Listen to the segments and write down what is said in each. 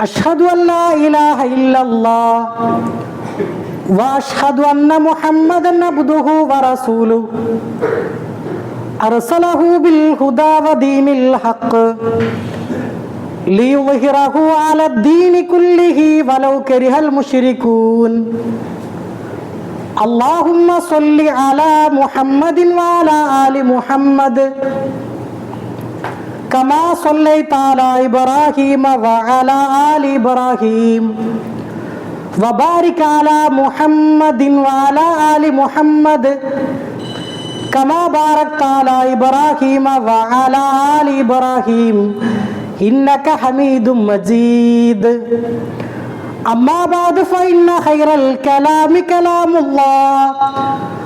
أشهد أن لا إله إلا الله وأشهد أن محمدا عبده ورسوله. أرسله بالهدى ودين الحق ليظهره على الدين كله ولو كره المشركون. اللهم صل على محمد وعلى آل محمد. كما صليت على إبراهيم وعلى آل إبراهيم وبارك على محمد وعلى آل محمد كما باركت على إبراهيم وعلى آل إبراهيم إنك حميد مجيد أما بعد فإن خير الكلام كلام الله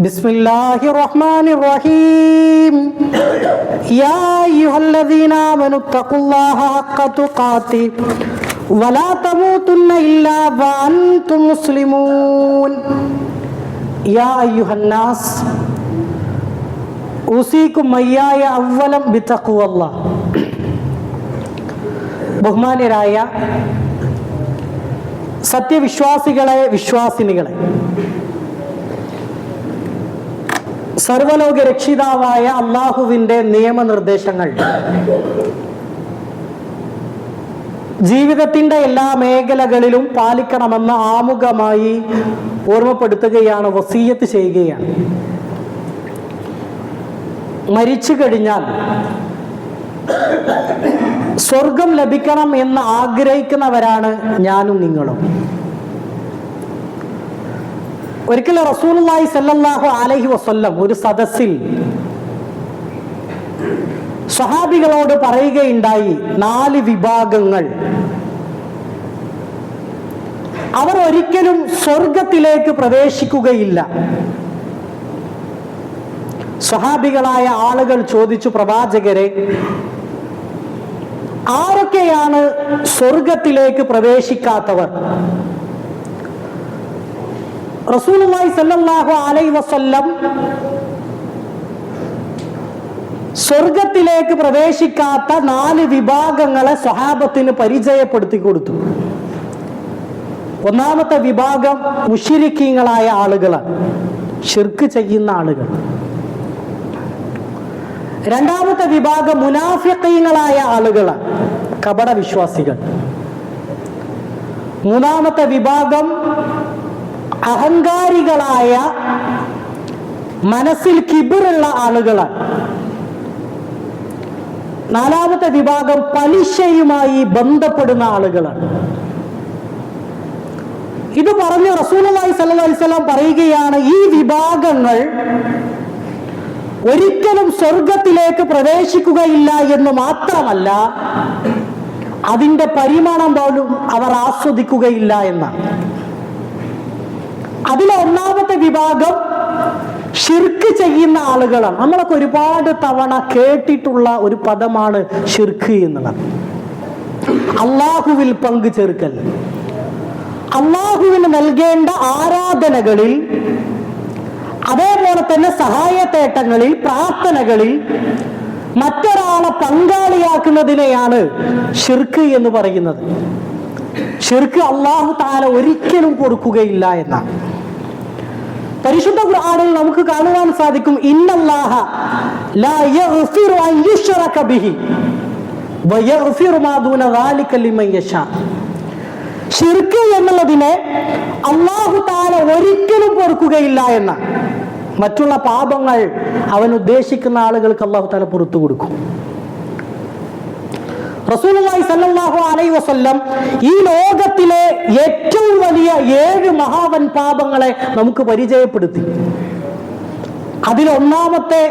بسم الله الرحمن الرحيم يا أيها الذين آمنوا اتقوا الله حق تقاته ولا تموتن إلا وأنتم مسلمون يا أيها الناس أوصيكم إياي أولا بتقوى الله ബഹുമാന്യരായ സത്യവിശ്വാസികളെ വിശ്വാസിനികളെ സർവലോക രക്ഷിതാവായ അള്ളാഹുവിന്റെ നിയമനിർദ്ദേശങ്ങൾ. ജീവിതത്തിന്റെ എല്ലാ മേഖലകളിലും പാലിക്കണമെന്ന് ആമുഖമായി ഓർമ്മപ്പെടുത്തുകയാണ് വസീയത്ത് ചെയ്യുകയാണ്. മരിച്ചു കഴിഞ്ഞാൽ സ്വർഗം ലഭിക്കണം എന്ന് ആഗ്രഹിക്കുന്നവരാണ് ഞാനും നിങ്ങളും. ഒരിക്കൽ റസൂലുള്ളാഹി സല്ലാഹു അലൈഹി വസല്ലം ഒരു സദസ്സിൽ സ്വഹാബികളോട് പറയുകയുണ്ടായി നാല് വിഭാഗങ്ങൾ. അവർ ഒരിക്കലും സ്വർഗത്തിലേക്ക് പ്രവേശിക്കുകയില്ല. സ്വഹാബികളായ ആളുകൾ ചോദിച്ചു പ്രവാചകരെ ആരൊക്കെയാണ് സ്വർഗത്തിലേക്ക് പ്രവേശിക്കാത്തവർ? റസൂലുള്ളാഹി സല്ലല്ലാഹു അലൈഹി വസല്ലം സ്വർഗത്തിലേക്ക് പ്രവേശിക്കാത്ത നാല് വിഭാഗങ്ങളെ സ്വഹാബത്തിന് പരിചയപ്പെടുത്തി കൊടുത്തു ഒന്നാമത്തെ വിഭാഗം മുഷിരിക്കീങ്ങളായ ആളുകളാണ്. ഷിർക്ക് ചെയ്യുന്ന ആളുകൾ. രണ്ടാമത്തെ വിഭാഗം മുനാഫിക്കീങ്ങളായ ആളുകൾ കപട വിശ്വാസികൾ മൂന്നാമത്തെ വിഭാഗം അഹങ്കാരികളായ മനസ്സിൽ കിബിറുള്ള ആളുകളാണ് നാലാമത്തെ വിഭാഗം പലിശയുമായി ബന്ധപ്പെടുന്ന ആളുകളാണ് ഇത് പറഞ്ഞ് റസൂലി സല്ലാസ്ലാം പറയുകയാണ് ഈ വിഭാഗങ്ങൾ ഒരിക്കലും സ്വർഗത്തിലേക്ക് പ്രവേശിക്കുകയില്ല എന്ന് മാത്രമല്ല അതിന്റെ പരിമാണം പോലും അവർ ആസ്വദിക്കുകയില്ല എന്നാണ്. അതിലെ ഒന്നാമത്തെ വിഭാഗം ഷിർക്ക് ചെയ്യുന്ന ആളുകളാണ്. നമ്മളൊക്കെ ഒരുപാട് തവണ കേട്ടിട്ടുള്ള ഒരു പദമാണ് ഷിർക്ക് എന്നുള്ളത്. അള്ളാഹുവിൽ പങ്കു ചേർക്കൽ അള്ളാഹുവിന് നൽകേണ്ട ആരാധനകളിൽ അതേപോലെ തന്നെ സഹായത്തേട്ടങ്ങളിൽ പ്രാർത്ഥനകളിൽ മറ്റൊരാളെ പങ്കാളിയാക്കുന്നതിനെയാണ് ഷിർക്ക് എന്ന് പറയുന്നത്. ഷിർക്ക് അള്ളാഹു താല ഒരിക്കലും കൊടുക്കുകയില്ല എന്നാണ്. പരിശുദ്ധ ഖുർആനിൽ നമുക്ക് കാണുവാൻ സാധിക്കും ഇന്നല്ലാഹ ലാ യഗ്ഫിറു അൻ ബിഹി മാ ദൂന ദാലിക ലിമൻ യശാ. എന്നുള്ളതിനെ അള്ളാഹു താല ഒരിക്കലും പൊറുക്കുകയില്ല എന്ന മറ്റുള്ള പാപങ്ങൾ അവൻ ഉദ്ദേശിക്കുന്ന ആളുകൾക്ക് അള്ളാഹു താല പുറത്തു കൊടുക്കും. ഈ ലോകത്തിലെ ഏറ്റവും വലിയ ഏഴ് മഹാവൻ പാപങ്ങളെ നമുക്ക് പരിചയപ്പെടുത്തി. അതിലൊന്നാമത്തെ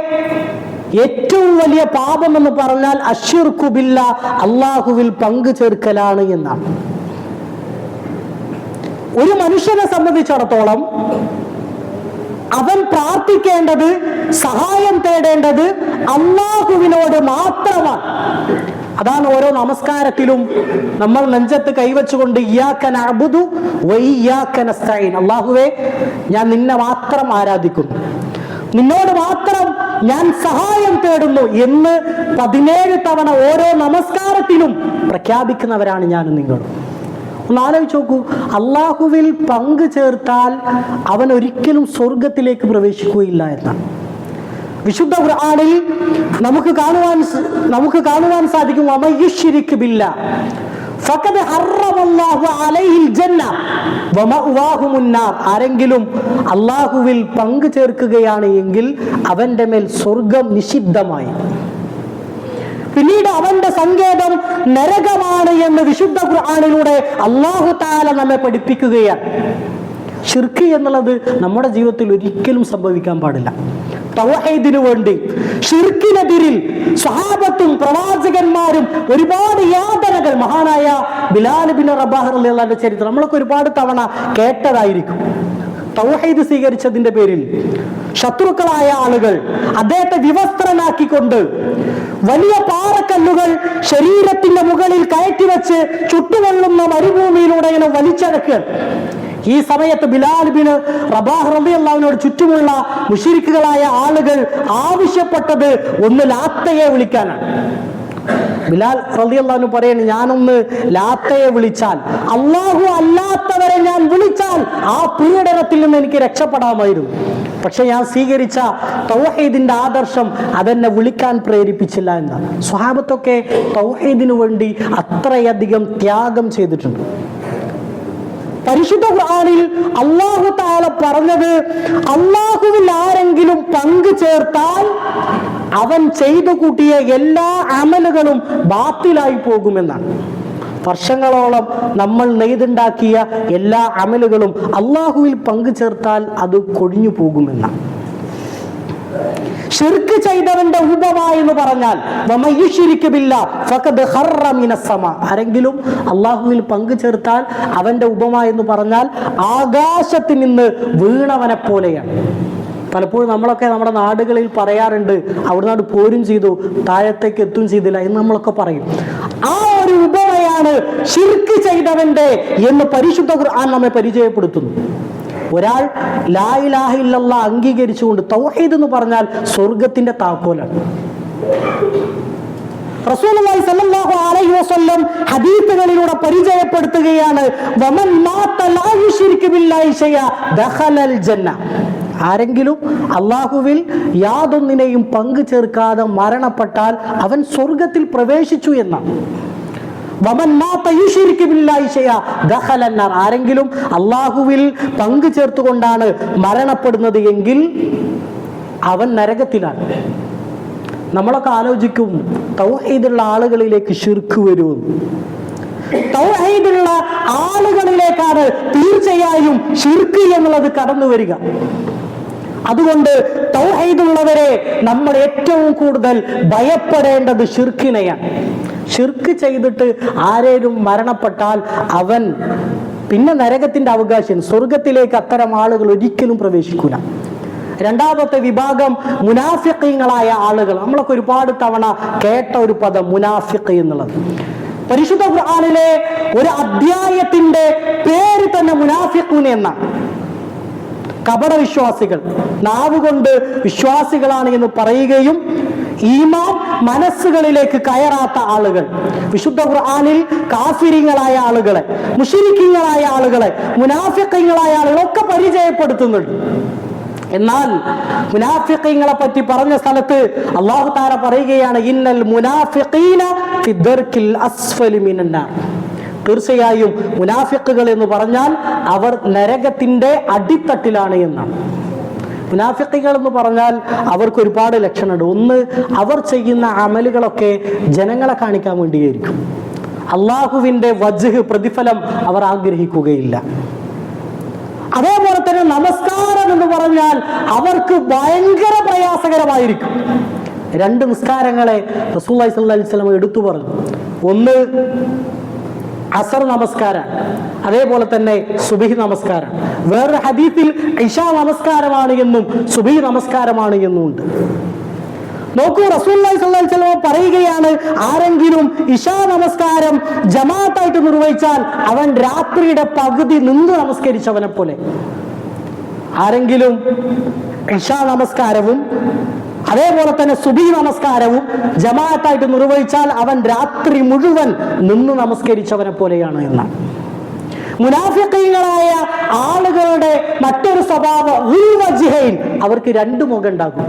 ഏറ്റവും വലിയ പാപം എന്ന് പറഞ്ഞാൽ അഷിർക്കുബില്ല അള്ളാഹുവിൽ പങ്കു ചേർക്കലാണ് എന്നാണ്. ഒരു മനുഷ്യനെ സംബന്ധിച്ചിടത്തോളം അവൻ പ്രാർത്ഥിക്കേണ്ടത് സഹായം തേടേണ്ടത് അള്ളാഹുവിനോട് മാത്രമാണ്. അതാണ് ഓരോ നമസ്കാരത്തിലും നമ്മൾ നെഞ്ചത്ത് കൈവച്ചുകൊണ്ട് അള്ളാഹുവേ ഞാൻ നിന്നെ മാത്രം ആരാധിക്കുന്നു. നിന്നോട് മാത്രം ഞാൻ സഹായം തേടുന്നു എന്ന് പതിനേഴ് തവണ ഓരോ നമസ്കാരത്തിലും പ്രഖ്യാപിക്കുന്നവരാണ് ഞാൻ നിങ്ങളും. ഒന്ന് ആലോചിച്ച് നോക്കൂ അള്ളാഹുവിൽ പങ്കു ചേർത്താൽ അവൻ ഒരിക്കലും സ്വർഗത്തിലേക്ക് പ്രവേശിക്കുകയില്ല എന്നാണ്. വിശുദ്ധ ഖുർആനിൽ നമുക്ക് കാണുവാൻ നമുക്ക് കാണുവാൻ സാധിക്കും വമയ്യുശ്ശിരിക്ക് ബില്ല ആരെങ്കിലും അള്ളാഹുവിൽ പങ്കു ചേർക്കുകയാണ് എങ്കിൽ അവന്റെ മേൽ സ്വർഗം നിഷിദ്ധമായി. പിന്നീട് അവന്റെ സങ്കേതം നരകമാണ് എന്ന് വിശുദ്ധ ഖുർആാനിലൂടെ അള്ളാഹു താല നമ്മെ പഠിപ്പിക്കുകയാണ്. ഷിർക്ക് എന്നുള്ളത് നമ്മുടെ ജീവിതത്തിൽ ഒരിക്കലും സംഭവിക്കാൻ പാടില്ല. വേണ്ടി ഷിർക്കിനെതിരിൽ സ്വഹാബത്തും പ്രവാചകന്മാരും ഒരുപാട് യാതനകൾ. മഹാനായ ബിലാൽ ബിൻ റബാഹർ അള്ളാന്റെ ചരിത്രം. നമ്മളൊക്കെ ഒരുപാട് തവണ കേട്ടതായിരിക്കും. തൗഹീദ് സ്വീകരിച്ചതിന്റെ പേരിൽ ശത്രുക്കളായ ആളുകൾ അദ്ദേഹത്തെ വിവസ്ത്രനാക്കിക്കൊണ്ട് വലിയ പാറക്കല്ലുകൾ ശരീരത്തിന്റെ മുകളിൽ കയറ്റി വെച്ച് ചുട്ടുകൊള്ളുന്ന മരുഭൂമിയിലൂടെ ഇങ്ങനെ വലിച്ചടക്കുക. ഈ സമയത്ത് ബിലാൽ ബിൻ റബാഹ് റബി അള്ളാവിനോട് ചുറ്റുമുള്ള മുഷിരിക്കുകളായ ആളുകൾ ആവശ്യപ്പെട്ടത് ഒന്ന് ലാത്തയെ വിളിക്കാനാണ്. ബിലാൽ റളിയല്ലാഹു പറയുന്നു ഞാനൊന്ന് ലാത്തയെ വിളിച്ചാൽ അള്ളാഹു അല്ലാത്തവരെ ഞാൻ വിളിച്ചാൽ ആ പീഡനത്തിൽ നിന്ന് എനിക്ക് രക്ഷപ്പെടാമായിരുന്നു. പക്ഷെ ഞാൻ സ്വീകരിച്ച തൗഹീദിന്റെ ആദർശം അതെന്നെ വിളിക്കാൻ പ്രേരിപ്പിച്ചില്ല എന്നാണ്. സ്വഹാബത്തൊക്കെ തൗഹീദിനു വേണ്ടി അത്രയധികം ത്യാഗം ചെയ്തിട്ടുണ്ട്. പരിശുദ്ധ ഖുർആനിൽ അള്ളാഹു താല പറഞ്ഞത് അള്ളാഹുവിൽ ആരെങ്കിലും പങ്കു ചേർത്താൽ അവൻ ചെയ്തു കൂട്ടിയ എല്ലാ അമലുകളും ബാത്തിലായി പോകുമെന്നാണ്. വർഷങ്ങളോളം നമ്മൾ നെയ്തുണ്ടാക്കിയ എല്ലാ അമലുകളും അള്ളാഹുവിൽ പങ്കു ചേർത്താൽ അത് കൊഴിഞ്ഞു പോകുമെന്നാണ്. ഷിർക്ക് ചെയ്തവന്റെ ഉപമ എന്ന് പറഞ്ഞാൽ. ആരെങ്കിലും അള്ളാഹുവിൽ പങ്കു ചേർത്താൽ അവന്റെ ഉപമ എന്ന് പറഞ്ഞാൽ ആകാശത്തിൽ നിന്ന് വീണവനെ പോലെയാണ് പലപ്പോഴും നമ്മളൊക്കെ നമ്മുടെ നാടുകളിൽ പറയാറുണ്ട് അവിടുന്ന് പോരും ചെയ്തു താഴത്തേക്ക് എത്തും ചെയ്തില്ല എന്ന് നമ്മളൊക്കെ പറയും ആ ഒരു ഉപമയാണ് ചെയ്തവന്റെ എന്ന് പരിശുദ്ധ ഖുർആൻ നമ്മെ പരിചയപ്പെടുത്തുന്നു ഒരാൾ ലാ ഇലാഹ ഇല്ലല്ലാ അംഗീകരിച്ചുകൊണ്ട് തൗഹീദ് എന്ന് പറഞ്ഞാൽ സ്വർഗത്തിന്റെ താക്കോലാണ്. റസൂലുള്ളാഹി സ്വല്ലല്ലാഹു അലൈഹി വസല്ലം ഹദീസുകളിലൂടെ പരിചയപ്പെടുത്തുകയാണ് വമൻ മാത ലാ യുശ്രികു ബില്ലാഹി ശൈഅ ദഖലൽ ജന്ന ആരെങ്കിലും അള്ളാഹുവിൽ യാതൊന്നിനെയും പങ്കു ചേർക്കാതെ മരണപ്പെട്ടാൽ അവൻ സ്വർഗത്തിൽ പ്രവേശിച്ചു എന്നാണ്. ആരെങ്കിലും അള്ളാഹുവിൽ പങ്കു ചേർത്തുകൊണ്ടാണ് മരണപ്പെടുന്നത് എങ്കിൽ അവൻ നരകത്തിലാണ്. നമ്മളൊക്കെ ആലോചിക്കും തൗഹീദുള്ള ആളുകളിലേക്ക് ശിർക്ക് വരുമെന്ന് തൗഹീദുള്ള ആളുകളിലേക്കാണ് തീർച്ചയായും ശിർക്ക് എന്നുള്ളത് കടന്നു വരിക അതുകൊണ്ട് തൗഹൈദുള്ളവരെ നമ്മൾ ഏറ്റവും കൂടുതൽ ഭയപ്പെടേണ്ടത് ഷിർക്കിനെയാണ് ഷിർക്ക് ചെയ്തിട്ട് ആരേലും മരണപ്പെട്ടാൽ അവൻ പിന്നെ നരകത്തിന്റെ അവകാശം സ്വർഗത്തിലേക്ക് അത്തരം ആളുകൾ ഒരിക്കലും പ്രവേശിക്കൂല. രണ്ടാമത്തെ വിഭാഗം മുനാഫിക്കങ്ങളായ ആളുകൾ. നമ്മളൊക്കെ ഒരുപാട് തവണ കേട്ട ഒരു പദം മുനാഫിഖ് എന്നുള്ളത്. പരിശുദ്ധ ഖുർആനിലെ ഒരു അധ്യായത്തിന്റെ പേര് തന്നെ മുനാഫിക്കുന എന്നാണ്. കപട വിശ്വാസികൾ നാവുകൊണ്ട് വിശ്വാസികളാണ് എന്ന് പറയുകയും ഈമാൻ മനസ്സുകളിലേക്ക് കയറാത്ത ആളുകൾ വിശുദ്ധ ഖുർആാനിൽ കാഫിരിങ്ങളായ ആളുകളെ മുഷിരിക്കിങ്ങളായ ആളുകളെ മുനാഫിക്കങ്ങളായ ആളുകളെ ഒക്കെ പരിചയപ്പെടുത്തുന്നുണ്ട്. എന്നാൽ മുനാഫിഖീങ്ങളെ പറ്റി പറഞ്ഞ സ്ഥലത്ത് അള്ളാഹു താര പറയുകയാണ് ഇന്നൽ മുനാഫിക്കീന ഫിദർക്കിൽ അസ്ഫലി മിനന്നാർ. തീർച്ചയായും മുനാഫിക്കുകൾ എന്ന് പറഞ്ഞാൽ അവർ നരകത്തിന്റെ അടിത്തട്ടിലാണ് എന്നാണ്. മുനാഫിക്കുകൾ എന്ന് പറഞ്ഞാൽ അവർക്ക് ഒരുപാട് ലക്ഷണമുണ്ട്. ഒന്ന് അവർ ചെയ്യുന്ന അമലുകളൊക്കെ ജനങ്ങളെ കാണിക്കാൻ വേണ്ടിയായിരിക്കും. അള്ളാഹുവിന്റെ വജ്ഹ് പ്രതിഫലം അവർ ആഗ്രഹിക്കുകയില്ല. അതേപോലെ തന്നെ നമസ്കാരം എന്ന് പറഞ്ഞാൽ അവർക്ക് ഭയങ്കര പ്രയാസകരമായിരിക്കും. രണ്ട് നിസ്കാരങ്ങളെ റസൂൽ അലൈഹി വസ്ലം എടുത്തു പറഞ്ഞു. ഒന്ന് അസർ നമസ്കാരം. അതേപോലെ തന്നെ സുബിഹി നമസ്കാരം. വേറൊരു ഹദീത്തിൽ ഇഷ നമസ്കാരമാണ് എന്നും സുബിഹി നമസ്കാരമാണ് എന്നും ഉണ്ട്. നോക്കൂ റസൂല്ലി സ്വല്ലി വസ്ലം പറയുകയാണ് ആരെങ്കിലും ഇഷാ നമസ്കാരം ജമാഅത്തായിട്ട് നിർവഹിച്ചാൽ അവൻ രാത്രിയുടെ പകുതി നിന്ന് നമസ്കരിച്ചവനെ പോലെ ആരെങ്കിലും ഇഷാ നമസ്കാരവും അതേപോലെ തന്നെ സുബി നമസ്കാരവും ജമാഅത്തായിട്ട് നിർവഹിച്ചാൽ അവൻ രാത്രി മുഴുവൻ നിന്ന് നമസ്കരിച്ചവനെ പോലെയാണ് എന്നാണ് മുനാഫിക്കീങ്ങളായ ആളുകളുടെ മറ്റൊരു സ്വഭാവം അവർക്ക് രണ്ട് മുഖം ഉണ്ടാകും.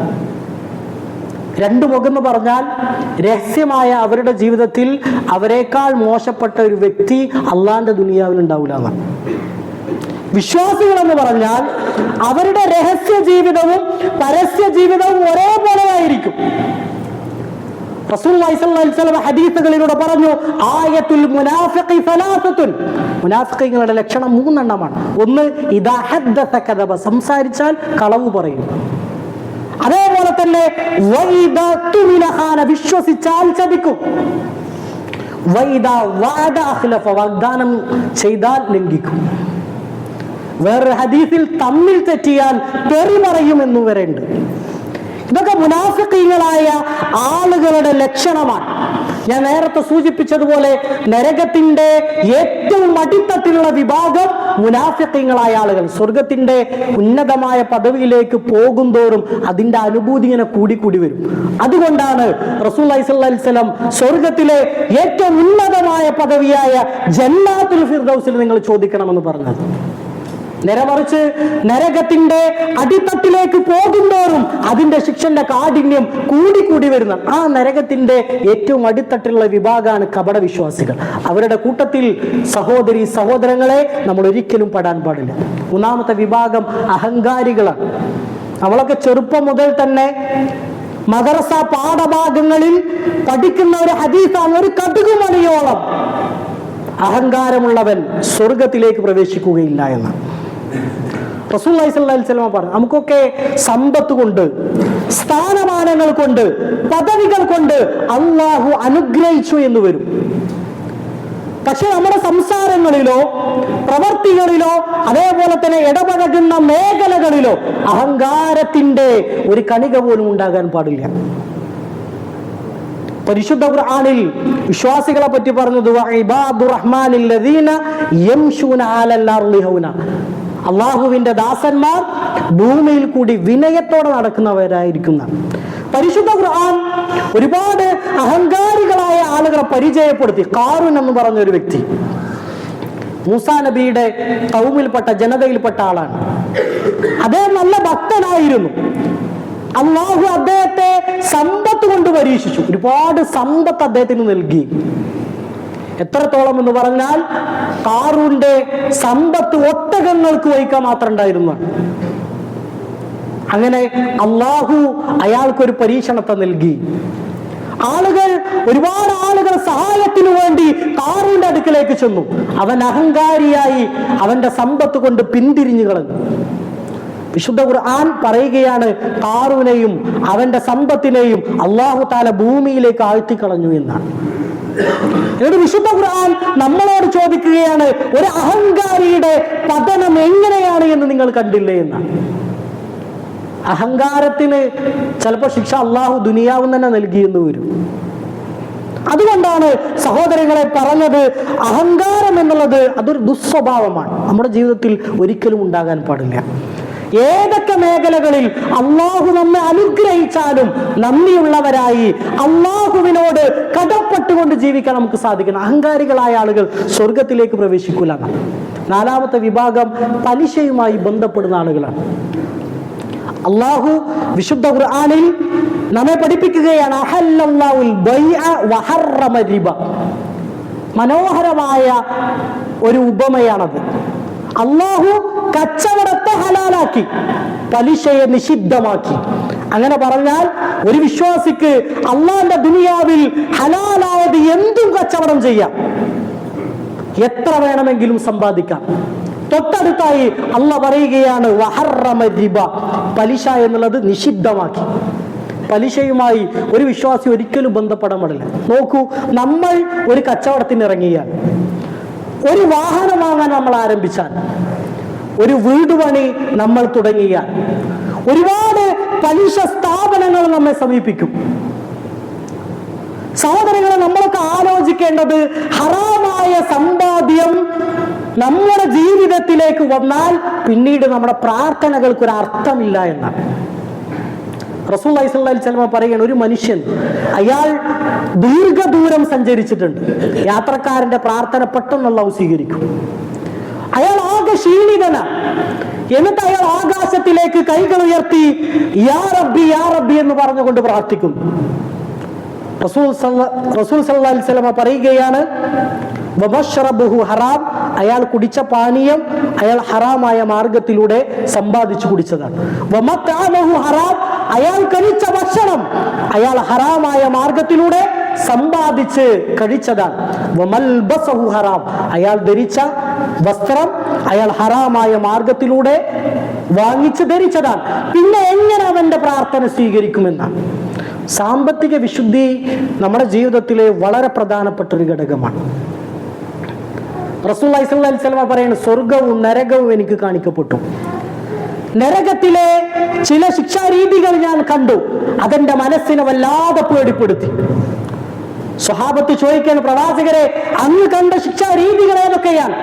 രണ്ട് മുഖം എന്ന് പറഞ്ഞാൽ രഹസ്യമായ അവരുടെ ജീവിതത്തിൽ അവരെക്കാൾ മോശപ്പെട്ട ഒരു വ്യക്തി അള്ളാന്റെ ദുനിയാവിൽ ഉണ്ടാവില്ല എന്നാണ്. വിശ്വാസികൾ എന്ന് പറഞ്ഞാൽ അവരുടെ രഹസ്യ ജീവിതവും പരസ്യ ജീവിതവും ഒരേപോലെ ആയിരിക്കും ഹദീസുകളിലൂടെ പറഞ്ഞു ആയത്തുൽ മുനാഫിഖി സലാസത്തുൻ. മുനാഫിഖീങ്ങളുടെ ലക്ഷണം മൂന്നെണ്ണമാണ്. ഒന്ന് ഇദാ ഹദ്ദസ കദബ. സംസാരിച്ചാൽ കളവ് പറയും. അതേപോലെ തന്നെ വിശ്വസിച്ചാൽ ചതിക്കും. വാഗ്ദാനം ചെയ്താൽ ലംഘിക്കും. വേറൊരു ഹദീസിൽ തമ്മിൽ തെറ്റിയാൽ തെറി പറയുമെന്ന് വരെ ഉണ്ട് ഇതൊക്കെ മുനാഫിക്കീങ്ങളായ ആളുകളുടെ ലക്ഷണമാണ്. ഞാൻ നേരത്തെ സൂചിപ്പിച്ചതുപോലെ നരകത്തിന്റെ ഏറ്റവും അടിത്തട്ടിലുള്ള വിഭാഗം മുനാഫിക്കീങ്ങളായ ആളുകൾ. സ്വർഗത്തിന്റെ ഉന്നതമായ പദവിയിലേക്ക് പോകുന്തോറും അതിന്റെ അനുഭൂതി ഇങ്ങനെ കൂടി കൂടി വരും. അതുകൊണ്ടാണ് റസൂൽ അലൈസ്ലം സ്വർഗത്തിലെ ഏറ്റവും ഉന്നതമായ പദവിയായ ജന്നാത്തുൽ ഫിർദൌസിൽ നിങ്ങൾ ചോദിക്കണമെന്ന് പറഞ്ഞത്. നേരെമറിച്ച് നരകത്തിന്റെ അടിത്തട്ടിലേക്ക് പോകുന്തോറും അതിന്റെ ശിക്ഷന്റെ കാഠിന്യം കൂടി കൂടി വരുന്ന ആ നരകത്തിന്റെ ഏറ്റവും അടിത്തട്ടിലുള്ള വിഭാഗമാണ് കപട വിശ്വാസികൾ അവരുടെ കൂട്ടത്തിൽ സഹോദരി സഹോദരങ്ങളെ നമ്മൾ ഒരിക്കലും പെടാൻ പാടില്ല. മൂന്നാമത്തെ വിഭാഗം അഹങ്കാരികളാണ്. അവളൊക്കെ ചെറുപ്പം മുതൽ തന്നെ മദർസ പാഠഭാഗങ്ങളിൽ പഠിക്കുന്ന ഒരു ഹദീസാണ് ഒരു കടുകുമണിയോളം. അഹങ്കാരമുള്ളവൻ സ്വർഗത്തിലേക്ക് പ്രവേശിക്കുകയില്ല എന്ന്. റസൂൽ സ്വല്ലല്ലാഹു പറഞ്ഞു നമുക്കൊക്കെ സമ്പത്ത് കൊണ്ട് സ്ഥാനമാനങ്ങൾ കൊണ്ട് പദവികൾ കൊണ്ട് അള്ളാഹു അനുഗ്രഹിച്ചു എന്ന് വരും. പക്ഷെ നമ്മുടെ സംസാരങ്ങളിലോ പ്രവർത്തികളിലോ അതേപോലെ തന്നെ ഇടപഴകുന്ന മേഖലകളിലോ അഹങ്കാരത്തിന്റെ ഒരു കണിക പോലും ഉണ്ടാകാൻ പാടില്ല. പരിശുദ്ധ ഖുർആനിൽ വിശ്വാസികളെ പറ്റി പറഞ്ഞത് അള്ളാഹുവിന്റെ ദാസന്മാർ ഭൂമിയിൽ കൂടി വിനയത്തോടെ നടക്കുന്നവരായിരിക്കുന്ന പരിശുദ്ധ ഖുർആൻ ഒരുപാട് അഹങ്കാരികളായ ആളുകളെ പരിചയപ്പെടുത്തി. കാറുൻ എന്ന് പറഞ്ഞ ഒരു വ്യക്തി. മൂസാ നബിയുടെ കൗമിൽപ്പെട്ട ജനതയിൽപ്പെട്ട ആളാണ്. അദ്ദേഹം നല്ല ഭക്തനായിരുന്നു. അള്ളാഹു അദ്ദേഹത്തെ സമ്പത്ത് കൊണ്ട് പരീക്ഷിച്ചു. ഒരുപാട് സമ്പത്ത് അദ്ദേഹത്തിന് നൽകി. എത്രത്തോളം എന്ന് പറഞ്ഞാൽ കാറൂന്റെ സമ്പത്ത് ഒട്ടകങ്ങൾക്ക് വഹിക്കാൻ മാത്രം ഉണ്ടായിരുന്നു. അങ്ങനെ അള്ളാഹു അയാൾക്കൊരു പരീക്ഷണത്തെ നൽകി. ആളുകൾ ഒരുപാട് ആളുകൾ സഹായത്തിനു വേണ്ടി കാറൂന്റെ അടുക്കിലേക്ക് ചെന്നു. അവൻ അഹങ്കാരിയായി അവന്റെ സമ്പത്ത് കൊണ്ട് പിന്തിരിഞ്ഞു കളഞ്ഞു വിശുദ്ധ ഖുർആൻ പറയുകയാണ് കാറുവിനെയും അവന്റെ സമ്പത്തിനെയും അള്ളാഹു താല ഭൂമിയിലേക്ക് ആഴ്ത്തിക്കളഞ്ഞു എന്നാണ്. എന്നിട്ട് വിശുദ്ധ ഖുർആൻ നമ്മളോട് ചോദിക്കുകയാണ് ഒരു അഹങ്കാരിയുടെ പതനം എങ്ങനെയാണ് എന്ന് നിങ്ങൾ കണ്ടില്ലേ എന്നാണ് അഹങ്കാരത്തിന് ചിലപ്പോൾ ശിക്ഷ അള്ളാഹു ദുനിയാവും തന്നെ നൽകിയെന്ന് വരും. അതുകൊണ്ടാണ് സഹോദരങ്ങളെ പറഞ്ഞത് അഹങ്കാരം എന്നുള്ളത് അതൊരു ദുസ്വഭാവമാണ്. നമ്മുടെ ജീവിതത്തിൽ ഒരിക്കലും ഉണ്ടാകാൻ പാടില്ല. ഏതൊക്കെ മേഖലകളിൽ അള്ളാഹു നമ്മെ അനുഗ്രഹിച്ചാലും നന്ദിയുള്ളവരായി അള്ളാഹുവിനോട് കടപ്പെട്ടുകൊണ്ട് ജീവിക്കാൻ നമുക്ക് സാധിക്കണം അഹങ്കാരികളായ ആളുകൾ സ്വർഗത്തിലേക്ക് പ്രവേശിക്കൂല. നാലാമത്തെ വിഭാഗം പലിശയുമായി ബന്ധപ്പെടുന്ന ആളുകളാണ്. അള്ളാഹു വിശുദ്ധ ഖുർആനിൽ നമ്മെ പഠിപ്പിക്കുകയാണ് മനോഹരമായ ഒരു ഉപമയാണത്. അള്ളാഹു കച്ചവടത്തെ ഹലാലാക്കി പലിശയെ നിഷിദ്ധമാക്കി. അങ്ങനെ പറഞ്ഞാൽ ഒരു വിശ്വാസിക്ക് അള്ളാന്റെ ദുനിയാവിൽ ഹലാലായത് എന്തും കച്ചവടം ചെയ്യാം. എത്ര വേണമെങ്കിലും സമ്പാദിക്കാം. തൊട്ടടുത്തായി അള്ള പറയുകയാണ് പലിശ എന്നുള്ളത് നിഷിദ്ധമാക്കി. പലിശയുമായി ഒരു വിശ്വാസി ഒരിക്കലും ബന്ധപ്പെടാൻ പാടില്ല. നോക്കൂ നമ്മൾ ഒരു കച്ചവടത്തിന് ഇറങ്ങിയാൽ ഒരു വാഹനം വാങ്ങാൻ നമ്മൾ ആരംഭിച്ചാൽ ഒരു വീട് പണി നമ്മൾ തുടങ്ങിയാൽ ഒരുപാട് പലിശ സ്ഥാപനങ്ങൾ നമ്മെ സമീപിക്കും. സഹോദരങ്ങളെ നമ്മളൊക്കെ ആലോചിക്കേണ്ടത് ഹറാമായ സമ്പാദ്യം നമ്മുടെ ജീവിതത്തിലേക്ക് വന്നാൽ പിന്നീട് നമ്മുടെ പ്രാർത്ഥനകൾക്ക് ഒരു അർത്ഥമില്ല എന്നാണ്. റസൂൽ അലൈഹി പറയുകയാണ് ഒരു മനുഷ്യൻ അയാൾ ദീർഘദൂരം സഞ്ചരിച്ചിട്ടുണ്ട്. യാത്രക്കാരന്റെ പ്രാർത്ഥന പെട്ടെന്നുള്ള സ്വീകരിക്കും. അയാൾ ആകെ ക്ഷീണിതന എന്നിട്ട് അയാൾ ആകാശത്തിലേക്ക് കൈകൾ ഉയർത്തി യാ റബ്ബി യാ റബ്ബി എന്ന് പറഞ്ഞുകൊണ്ട് പ്രാർത്ഥിക്കുന്നു. റസൂൽ സല്ല- റസൂൽ സല്ലല്ലാഹു അലൈഹി പറയുകയാണ് ഹറാം. അയാൾ കുടിച്ച പാനീയം അയാൾ ഹറാമായ മാർഗത്തിലൂടെ സമ്പാദിച്ചു കുടിച്ചതാണ്. ഹറാം. അയാൾ കഴിച്ച ഭക്ഷണം അയാൾ ഹറാമായ മാർഗത്തിലൂടെ സമ്പാദിച്ച് കഴിച്ചതാണ്. ഹറാം. അയാൾ ധരിച്ച വസ്ത്രം അയാൾ ഹറാമായ മാർഗത്തിലൂടെ വാങ്ങിച്ച് ധരിച്ചതാണ്. പിന്നെ എങ്ങനെ അവന്റെ പ്രാർത്ഥന സ്വീകരിക്കുമെന്നാണ്. സാമ്പത്തിക വിശുദ്ധി നമ്മുടെ ജീവിതത്തിലെ വളരെ പ്രധാനപ്പെട്ട ഒരു ഘടകമാണ്. റസൂൽ അലൈഹിസ്ലാം പറയുന്നത് സ്വർഗവും നരകവും എനിക്ക് കാണിക്കപ്പെട്ടു. നരകത്തിലെ ചില ശിക്ഷാരീതികൾ ഞാൻ കണ്ടു. അതെന്റെ മനസ്സിനെ വല്ലാതെ പേടിപ്പെടുത്തി. സ്വഹാബത്ത് ചോദിക്കാൻ പ്രവാചകരെ അന്ന് കണ്ട ശിക്ഷാ രീതികൾ ഏതൊക്കെയാണ്?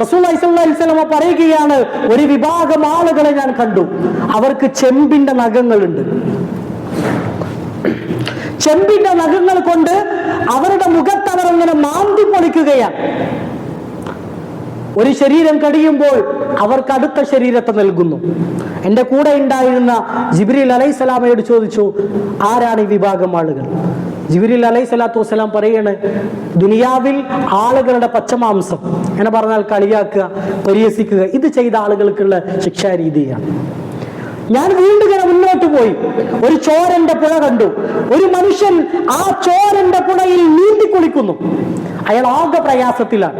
റസൂൽ അലൈഹിസ്ലാം പറയുകയാണ് ഒരു വിഭാഗം ആളുകളെ ഞാൻ കണ്ടു. അവർക്ക് ചെമ്പിന്റെ നഖങ്ങളുണ്ട്. ചെമ്പിന്റെ നഖങ്ങൾ കൊണ്ട് അവരുടെ മുഖത്ത് അവർ അങ്ങനെ മാന്തി പൊളിക്കുകയാണ്. ഒരു ശരീരം കടിയുമ്പോൾ അവർക്ക് അടുത്ത ശരീരത്തെ നൽകുന്നു. എന്റെ കൂടെ ഉണ്ടായിരുന്ന ജിബ്രീൽ അലൈഹി സ്വലാമയോട് ചോദിച്ചു ആരാണ് ഈ വിഭാഗം ആളുകൾ? ജിബ്രീൽ അലൈഹി സ്വലാത്തു വസ്സലാം പറയാണ് ദുനിയാവിൽ ആളുകളുടെ പച്ചമാംസം. എന്നെ പറഞ്ഞാൽ കളിയാക്കുക പരിഹസിക്കുക ഇത് ചെയ്ത ആളുകൾക്കുള്ള ശിക്ഷാരീതിയാണ്. ഞാൻ വീണ്ടും ഇങ്ങനെ മുന്നോട്ട് പോയി. ഒരു ചോരന്റെ പുഴ കണ്ടു. ഒരു മനുഷ്യൻ ആ ചോരന്റെ പുഴയിൽ നീന്തി കുളിക്കുന്നു. അയാൾ ആകെ പ്രയാസത്തിലാണ്.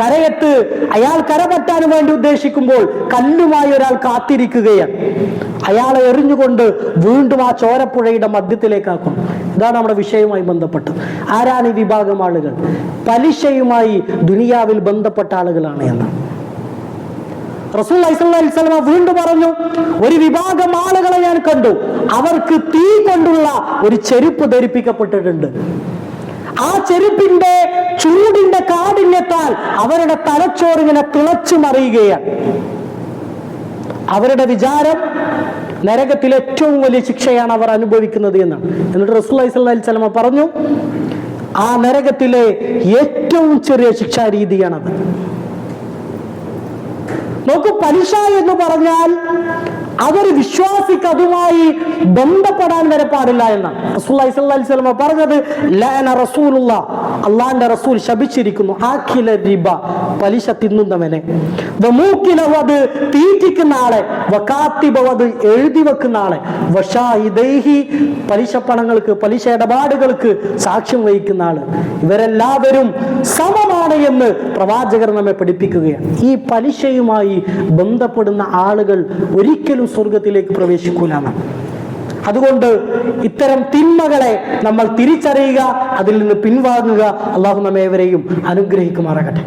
കരയത്ത് അയാൾ കരപറ്റാൻ വേണ്ടി ഉദ്ദേശിക്കുമ്പോൾ കല്ലുമായി ഒരാൾ കാത്തിരിക്കുകയാണ്. അയാളെ എറിഞ്ഞുകൊണ്ട് വീണ്ടും ആ ചോരപ്പുഴയുടെ മധ്യത്തിലേക്കാക്കും ഇതാണ് നമ്മുടെ വിഷയവുമായി ബന്ധപ്പെട്ട് ആരാണ് ഈ വിഭാഗം ആളുകൾ? പലിശയുമായി ദുനിയാവിൽ ബന്ധപ്പെട്ട ആളുകളാണ് എന്നാണ് റസൂൽ അലൈഹിസ്വല്ലാ വീണ്ടും പറഞ്ഞു ഒരു വിഭാഗം ആളുകളെ ഞാൻ കണ്ടു. അവർക്ക് തീ കൊണ്ടുള്ള ഒരു ചെരുപ്പ് ധരിപ്പിക്കപ്പെട്ടിട്ടുണ്ട്. ആ ചെരുപ്പിന്റെ ചൂടിന്റെ കാഠിന്യത്താൽ അവരുടെ തലച്ചോറിങ്ങനെ തിളച്ചു മറിയുകയാണ്. അവരുടെ വിചാരം നരകത്തിൽ ഏറ്റവും വലിയ ശിക്ഷയാണ് അവർ അനുഭവിക്കുന്നത് എന്നാണ്. എന്നിട്ട് റസൂൽ അലൈഹി സ്വലമ പറഞ്ഞു ആ നരകത്തിലെ ഏറ്റവും ചെറിയ ശിക്ഷാരീതിയാണത്. നോക്കൂ പലിശ എന്ന് പറഞ്ഞാൽ അതൊരു വിശ്വാസിക്ക് അതുമായി ബന്ധപ്പെടാൻ വരെ പാടില്ല എന്നാണ് പറഞ്ഞത് റസൂലുള്ള അള്ളാന്റെ റസൂൽ ശപിച്ചിരിക്കുന്നു. ആഖില പലിശ തിന്നുന്നവനെ. മൂക്കിലവത് തീറ്റിക്കുന്ന ആളെ വകാത്തിബഹു എഴുതി വെക്കുന്ന ആളെ. പലിശ പണങ്ങൾക്ക് പലിശ ഇടപാടുകൾക്ക് സാക്ഷ്യം വഹിക്കുന്ന ആൾ. ഇവരെല്ലാവരും സമമാണ് എന്ന് പ്രവാചകർ നമ്മെ പഠിപ്പിക്കുകയാണ്. ഈ പലിശയുമായി ബന്ധപ്പെടുന്ന ആളുകൾ ഒരിക്കലും സ്വർഗത്തിലേക്ക് പ്രവേശിക്കൂലാണ് അതുകൊണ്ട് ഇത്തരം തിന്മകളെ നമ്മൾ തിരിച്ചറിയുക അതിൽ നിന്ന് പിൻവാങ്ങുക അള്ളാഹു നമ്മേവരെയും അനുഗ്രഹിക്കുമാറാകട്ടെ.